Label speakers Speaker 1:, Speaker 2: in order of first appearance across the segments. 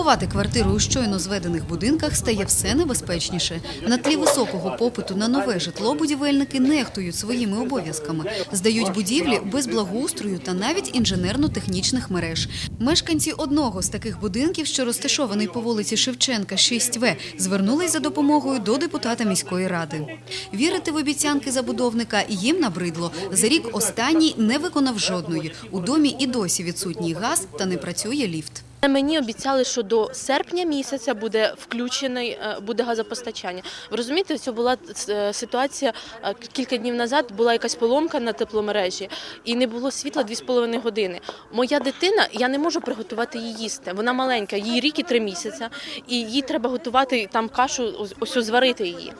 Speaker 1: Купувати квартиру у щойно зведених будинках стає все небезпечніше. На тлі високого попиту на нове житло будівельники нехтують своїми обов'язками, здають будівлі без благоустрою та навіть інженерно-технічних мереж. Мешканці одного з таких будинків, що розташований по вулиці Шевченка, 6В, звернулись за допомогою до депутата міської ради. Вірити в обіцянки забудовника їм набридло. За рік останній не виконав жодної. У домі і досі відсутній газ та не працює ліфт.
Speaker 2: Мені обіцяли, що до серпня місяця буде включений е, буде газопостачання. Ви розумієте, це була е, ситуація е, кілька днів назад. Була якась поломка на тепломережі, і не було світла 2,5 години. Моя дитина, я не можу приготувати її їсти. Вона маленька, їй рік і три місяці, і їй треба готувати там кашу, ось зварити її.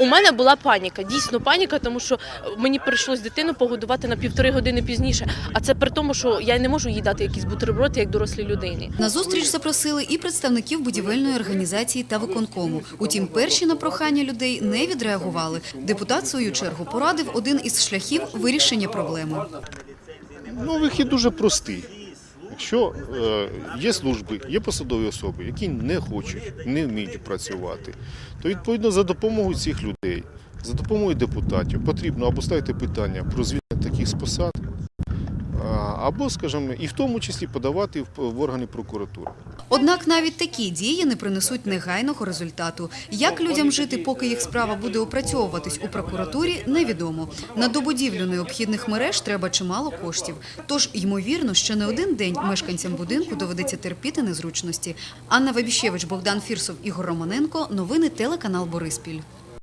Speaker 2: У мене була паніка, дійсно паніка, тому що мені прийшлось дитину погодувати на півтори години пізніше. А це при тому, що я не можу їй дати якісь бутерброди, як дорослій людині.
Speaker 1: На зустріч запросили і представників будівельної організації та виконкому. Утім, перші на прохання людей не відреагували. Депутат в свою чергу порадив один із шляхів вирішення проблеми.
Speaker 3: Ну, вихід дуже простий. Якщо е, є служби, є посадові особи, які не хочуть, не вміють працювати, то відповідно за допомогою цих людей, за допомогою депутатів потрібно або ставити питання про звільнення таких з посад, або, скажімо, і в тому числі подавати в, в органи прокуратури.
Speaker 1: Однак навіть такі дії не принесуть негайного результату. Як людям жити, поки їх справа буде опрацьовуватись у прокуратурі, невідомо. На добудівлю необхідних мереж треба чимало коштів. Тож ймовірно, що не один день мешканцям будинку доведеться терпіти незручності. Анна Вебіщевич, Богдан Фірсов, Ігор Романенко. Новини телеканал Бориспіль.